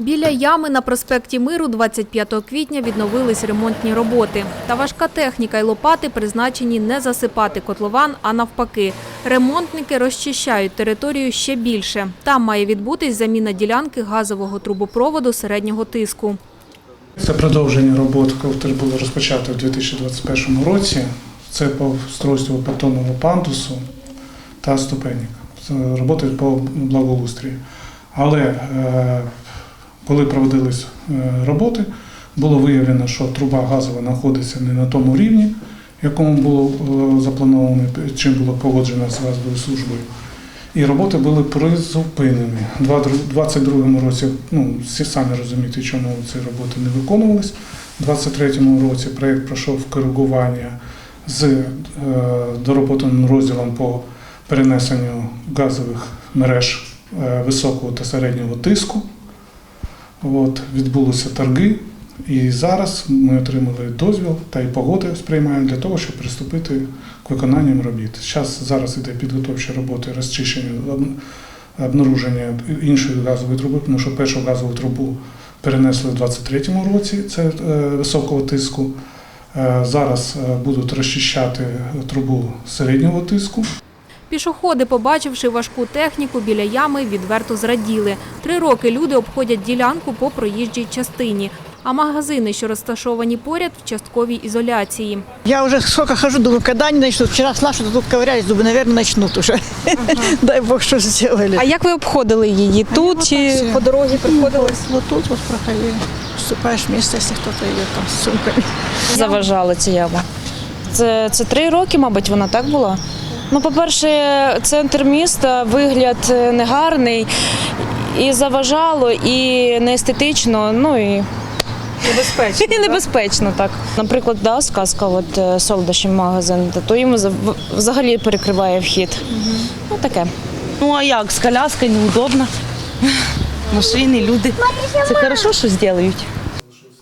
Біля ями на проспекті Миру 25 квітня відновились ремонтні роботи. Та важка техніка й лопати призначені не засипати котлован, а навпаки. Ремонтники розчищають територію ще більше. Там має відбутись заміна ділянки газового трубопроводу середнього тиску. Це продовження робот, які було розпочато у 2021 році. Це по устройству бетонного пандусу та ступенек. Це роботи по благоустрію. Але е, коли проводились е, роботи, було виявлено, що труба газова знаходиться не на тому рівні, якому було е, заплановано, чим було погоджено з газовою службою. І роботи були призупинені. У 2022 році, ну, всі самі розумієте, чому ці роботи не виконувались. У 2023 році проєкт пройшов коригування з е, доработаним розділом по перенесенню газових мереж високого та середнього тиску. От, відбулися торги, і зараз ми отримали дозвіл та й погоди сприймаємо для того, щоб приступити к виконанням робіт. Зараз, зараз іде підготовчі роботи розчищення обнаруження іншої газової труби, тому що першу газову трубу перенесли в 23-му році, це е, високого тиску. Е, Зараз е, будуть розчищати трубу середнього тиску. Пішоходи, побачивши важку техніку біля ями, відверто зраділи. Три роки люди обходять ділянку по проїжджій частині, а магазини, що розташовані поряд, в частковій ізоляції. Я уже сколько хожу, думаю, когда они начнут. Вчера шла, что тут ковырялись, думаю, наверное, начнут уже. Дай бог, что сделали. А як ви обходили її? Тут чи по дороге приходилось? Вот тут вот проходили. Вступаешь в место, если кто-то идет там с сумками. заважала ця яма? Це, це три роки, мабуть, вона так була. Ну, по-перше, центр міста, вигляд е, негарний, і заважало, і неестетично, ну і Небезпечно. і небезпечно так. Наприклад, да, сказка, от е, магазин, то йому взагалі перекриває вхід. Ну таке. Ну а як? З коляскою неудобно. Машини, люди. Це хорошо, що зроблять.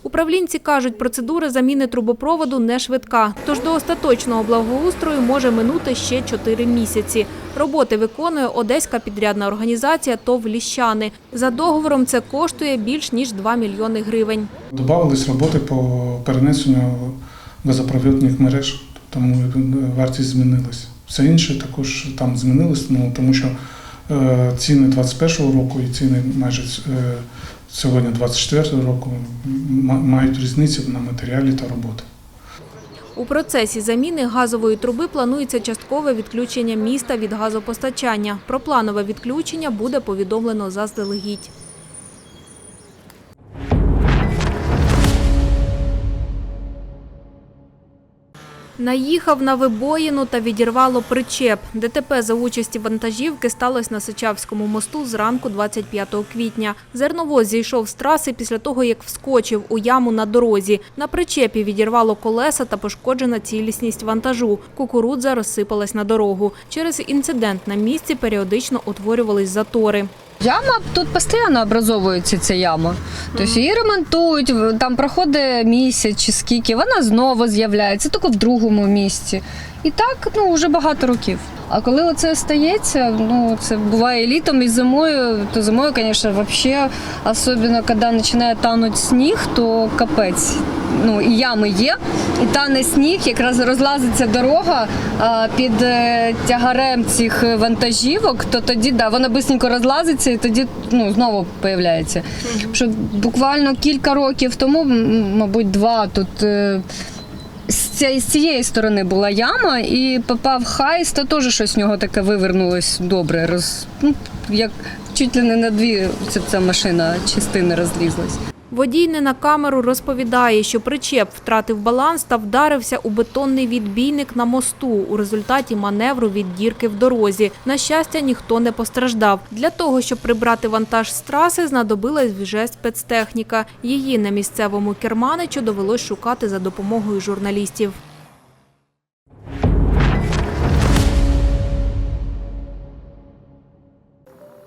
Управлінці кажуть, процедура заміни трубопроводу не швидка, тож до остаточного благоустрою може минути ще 4 місяці. Роботи виконує одеська підрядна організація ТОВ «Ліщани». За договором це коштує більш ніж 2 мільйони гривень. Добавились роботи по перенесенню газопровідних мереж, тому вартість змінилась. Все інше також там змінилось, ну, тому що е, ціни 21-го року і ціни майже е, сьогодні 24-го року мають різницю на матеріалі та роботи. У процесі заміни газової труби планується часткове відключення міста від газопостачання. Про планове відключення буде повідомлено заздалегідь. Наїхав на вибоїну та відірвало причеп. ДТП за участі вантажівки сталося на Сичавському мосту зранку 25 квітня. Зерновоз зійшов з траси після того, як вскочив у яму на дорозі. На причепі відірвало колеса та пошкоджена цілісність вантажу. Кукурудза розсипалась на дорогу. Через інцидент на місці періодично утворювались затори. Яма тут постійно образовується ця яма. Тобто її ремонтують, там проходить місяць чи скільки, вона знову з'являється, тільки в другому місці. І так ну, вже багато років. А коли оце стається, ну це буває і літом, і зимою, то зимою, звісно, взагалі, особливо коли починає танути сніг, то капець. Ну і ями є, і тане сніг, якраз розлазиться дорога а, під е, тягарем цих вантажівок, то тоді да, вона швидко розлазиться і тоді ну, знову з'являється. Що буквально кілька років тому, мабуть, два тут. Е, із цієї, сторони була яма, і попав хайс, то теж щось в нього таке вивернулось добре. Роз, ну, як чуть ли не на дві ця, ця машина частини розлізлась. Водій не на камеру розповідає, що причеп втратив баланс та вдарився у бетонний відбійник на мосту у результаті маневру від дірки в дорозі. На щастя, ніхто не постраждав. Для того, щоб прибрати вантаж з траси, знадобилась вже спецтехніка. Її на місцевому керманичу довелось шукати за допомогою журналістів.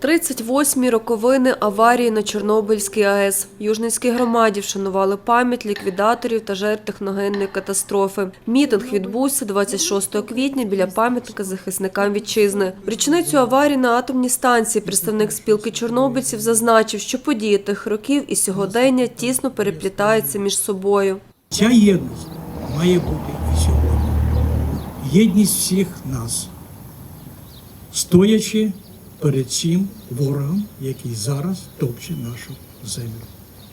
38-мі роковини аварії на Чорнобильській АЕС. Южницькій громаді вшанували пам'ять ліквідаторів та жертв техногенної катастрофи. Мітинг відбувся 26 квітня біля пам'ятника захисникам вітчизни. В річницю аварії на атомній станції представник спілки чорнобильців зазначив, що події тих років і сьогодення тісно переплітаються між собою. Ця єдність має бути і сьогодні. Єдність всіх нас, стоячи перед цим ворогом, який зараз топче нашу землю.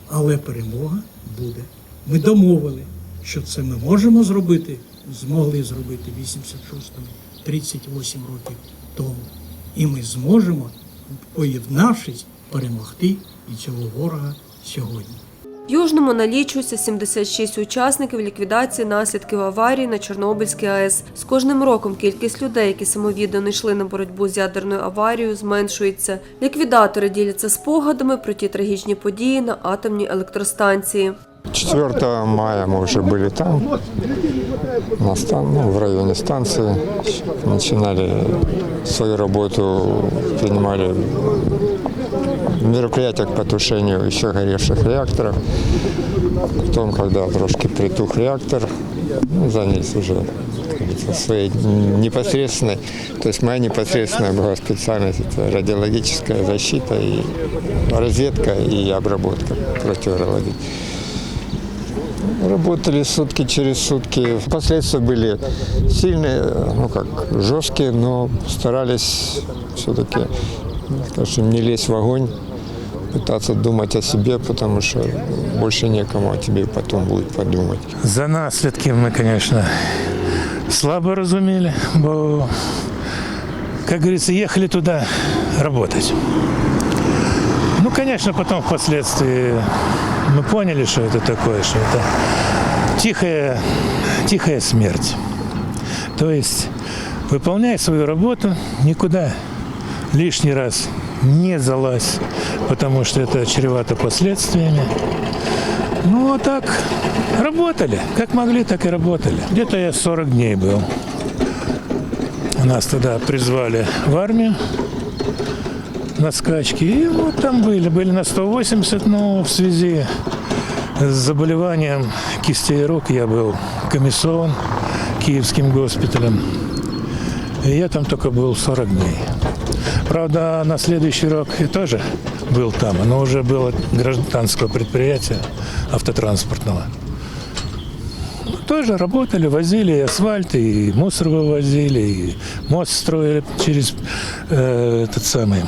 Але перемога буде. Ми домовили, що це ми можемо зробити, змогли зробити в 86-му, 38 років тому. І ми зможемо, поєднавшись, перемогти і цього ворога сьогодні. Южному налічується 76 учасників ліквідації наслідків аварії на Чорнобильській АЕС. З кожним роком кількість людей, які самовіддано йшли на боротьбу з ядерною аварією, зменшується. Ліквідатори діляться спогадами про ті трагічні події на атомній електростанції. 4 мая мы уже были там, на стан, ну, в районе станции. Начинали свою работу, принимали мероприятия к потушению еще горевших реакторов. Потом, когда трошки притух реактор, ну, занялись уже своей непосредственной, то есть моя непосредственная была специальность, это радиологическая защита и разведка и обработка противорологии. Работали сутки через сутки. Последствия были сильные, ну как, жесткие, но старались все-таки, скажем, не лезть в огонь, пытаться думать о себе, потому что больше некому о тебе потом будет подумать. За наслідки ми, звісно, слабо розуміли, бо, як говорится, їхали туди працювати. Ну, конечно, потом впоследствии мы поняли, что это такое, что это тихая, тихая смерть. То есть, выполняй свою работу, никуда лишний раз не залазь, потому что это чревато последствиями. Ну, а так, работали. Как могли, так и работали. Где-то я 40 дней был. Нас тогда призвали в армию на скачки. И вот там были. Были на 180, но в связи с заболеванием кистей рук я был комиссован Киевским госпиталем. И я там только был 40 дней. Правда, на следующий рок я тоже был там, но уже было гражданского предприятия автотранспортного. Тоже работали, возили и асфальт, и мусор вывозили, и мост строили через э, этот самый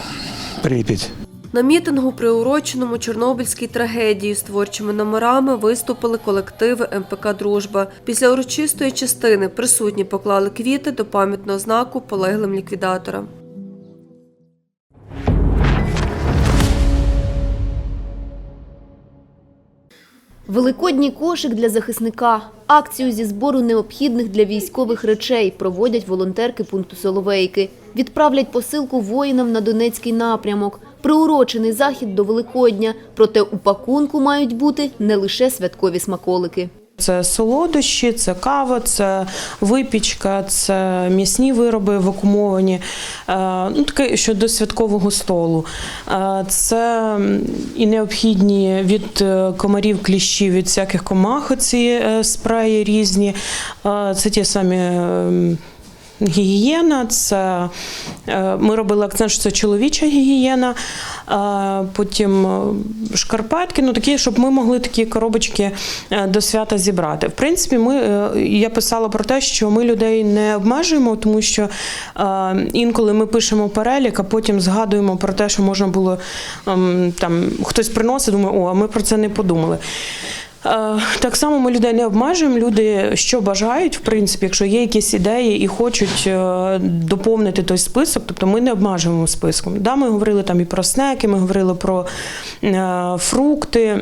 Припять. На мітингу, приуроченому Чорнобильській трагедії з творчими номерами, виступили колективи МПК Дружба. Після урочистої частини присутні поклали квіти до пам'ятного знаку полеглим ліквідаторам. Великодній кошик для захисника. Акцію зі збору необхідних для військових речей проводять волонтерки пункту Соловейки. Відправлять посилку воїнам на Донецький напрямок. Приурочений захід до Великодня. Проте у пакунку мають бути не лише святкові смаколики. Це солодощі, це кава, це випічка, це м'ясні вироби вакуумовані. Е, Ну, таке щодо святкового столу. Е, Це і необхідні від е, комарів, кліщів, від всяких комах ці спреї різні. Це ті самі. Гігієна, це е, ми робили акцент, що це чоловіча гігієна, е, потім е, шкарпетки, ну такі, щоб ми могли такі коробочки до свята зібрати. В принципі, ми я писала про те, що ми людей не обмежуємо, тому що інколи ми пишемо перелік, а потім згадуємо про те, що можна було ем, там хтось приносить, думає, о, а ми про це не подумали. Е, Так само ми людей не обмежуємо. Люди що бажають, в принципі, якщо є якісь ідеї і хочуть е, доповнити той список, тобто ми не обмежуємо списком. Да, ми говорили там і про снеки, ми говорили про е, фрукти.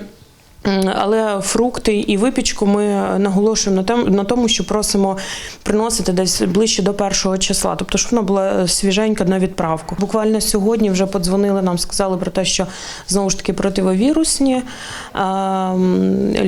Але фрукти і випічку ми наголошуємо на тому, що просимо приносити десь ближче до першого числа, тобто щоб вона була свіженька на відправку. Буквально сьогодні вже подзвонили нам, сказали про те, що знову ж таки противовірусні,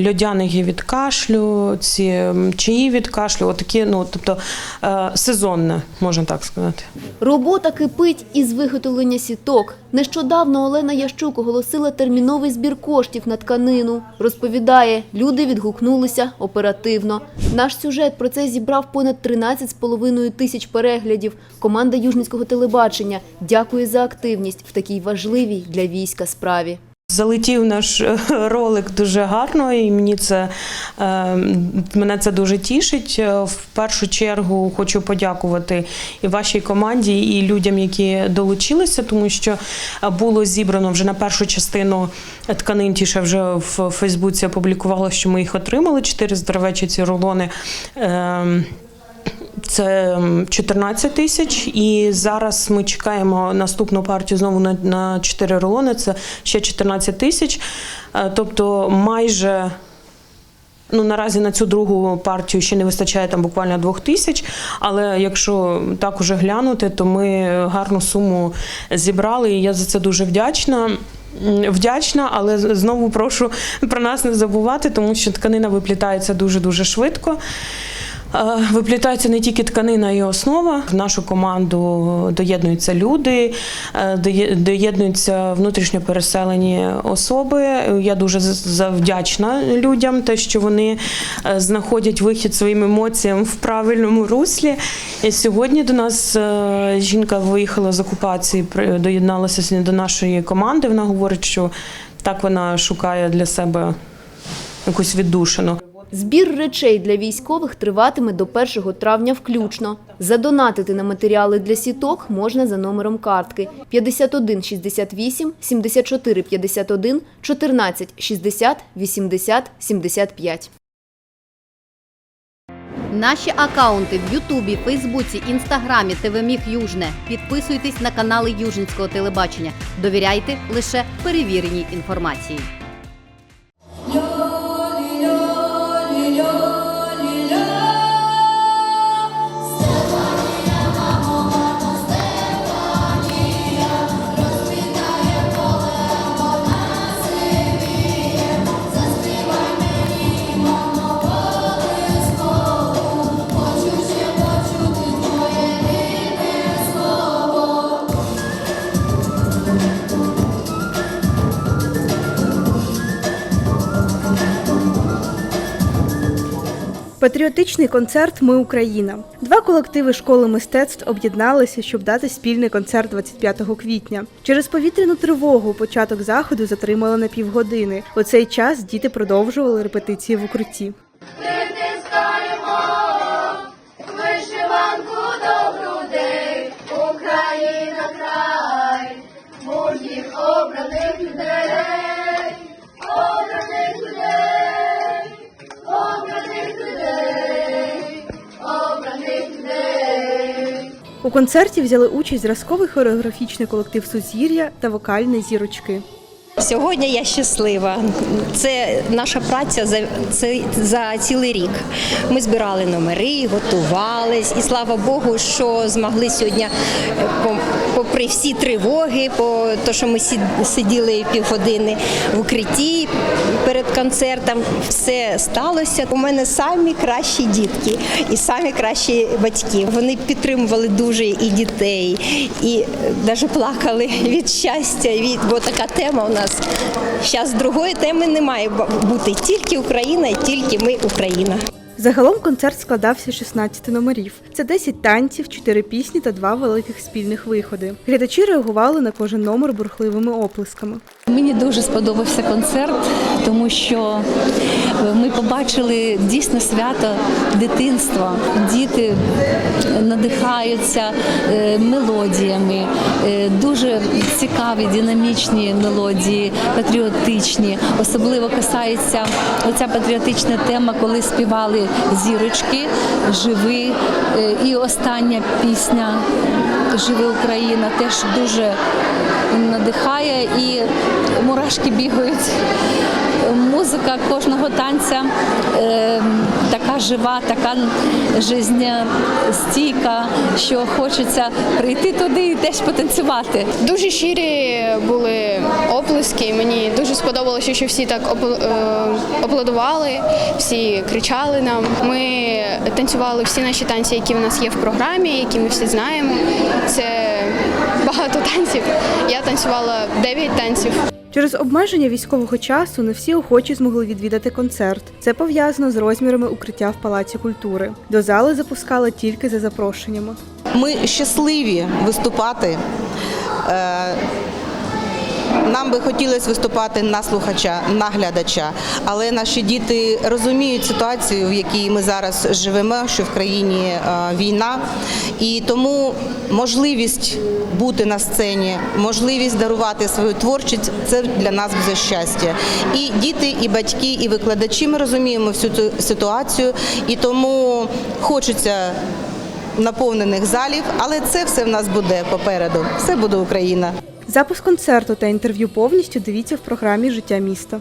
льодяники від кашлю, ці чаї від кашлю, отакі, ну тобто е, сезонне, можна так сказати. Робота кипить із виготовлення сіток. Нещодавно Олена Ящук оголосила терміновий збір коштів на тканину. Розповідає, люди відгукнулися оперативно. Наш сюжет про це зібрав понад 13,5 тисяч переглядів. Команда Южницького телебачення дякує за активність в такій важливій для війська справі. Залетів наш е, ролик дуже гарно, і мені це е, мене це дуже тішить. Е, В першу чергу хочу подякувати і вашій команді, і людям, які долучилися, тому що було зібрано вже на першу частину тканин. Тіше вже в Фейсбуці опублікувала, що ми їх отримали. Чотири здоровечі ці рулони. Це 14 тисяч, і зараз ми чекаємо наступну партію знову на, на 4 рулони. Це ще 14 тисяч. Е, Тобто майже. Ну, наразі на цю другу партію ще не вистачає там буквально двох тисяч. Але якщо так уже глянути, то ми гарну суму зібрали, і я за це дуже вдячна. Вдячна, але знову прошу про нас не забувати, тому що тканина виплітається дуже дуже швидко. Виплітається не тільки тканина й основа. В нашу команду доєднуються люди, е, доєднуються внутрішньо переселені особи. Я дуже з- за- вдячна людям, те, що вони е, знаходять вихід своїм емоціям в правильному руслі. І сьогодні до нас е, жінка виїхала з окупації, доєдналася до нашої команди. Вона говорить, що так вона шукає для себе якусь віддушину. Збір речей для військових триватиме до 1 травня включно. Задонатити на матеріали для сіток можна за номером картки 51 68 74 51 14 60 80 75. Наші акаунти в Ютубі, Фейсбуці, Інстаграмі, ТВ Южне. Підписуйтесь на канали Южницького телебачення. Довіряйте лише перевіреній інформації. Патріотичний концерт Ми Україна. Два колективи школи мистецтв об'єдналися, щоб дати спільний концерт 25 квітня. Через повітряну тривогу початок заходу затримали на півгодини. У цей час діти продовжували репетиції в укритті. Вишиванку У концерті взяли участь зразковий хореографічний колектив Сузір'я та вокальні зірочки. Сьогодні я щаслива. Це наша праця за це за цілий рік. Ми збирали номери, готувались, і слава Богу, що змогли сьогодні, е, попри всі тривоги, по те, що ми сиділи півгодини в укритті перед концертом, все сталося. У мене самі кращі дітки і самі кращі батьки. Вони підтримували дуже і дітей, і навіть плакали від щастя. Від бо така тема у нас. Зараз другої теми немає має бути тільки Україна тільки ми Україна. Загалом концерт складався з 16 номерів. Це 10 танців, 4 пісні та два великих спільних виходи. Глядачі реагували на кожен номер бурхливими оплесками. Мені дуже сподобався концерт, тому що е, ми побачили дійсно свято дитинства. Діти надихаються е, мелодіями, е, дуже цікаві, динамічні мелодії, патріотичні. Особливо касається оця патріотична тема, коли співали зірочки, живи. І остання пісня Живи Україна теж дуже надихає і мурашки бігають музика кожного танця е, така жива, така жизнестійка, що хочеться прийти туди і теж потанцювати. Дуже щирі були оплески. Мені дуже сподобалося, що всі так опл- е, всі кричали нам. Ми танцювали всі наші танці, які в нас є в програмі, які ми всі знаємо. Це багато танців. Я танцювала 9 танців. Через обмеження військового часу не всі охочі змогли відвідати концерт. Це пов'язано з розмірами укриття в Палаці культури. До зали запускали тільки за запрошеннями. Ми щасливі виступати. Нам би хотілося виступати на слухача, на глядача, але наші діти розуміють ситуацію, в якій ми зараз живемо, що в країні е, війна, і тому можливість бути на сцені, можливість дарувати свою творчість це для нас буде щастя. І діти, і батьки, і викладачі ми розуміємо всю цю ситуацію, і тому хочеться наповнених залів, але це все в нас буде попереду. Все буде Україна. Запуск концерту та інтерв'ю повністю дивіться в програмі Життя міста.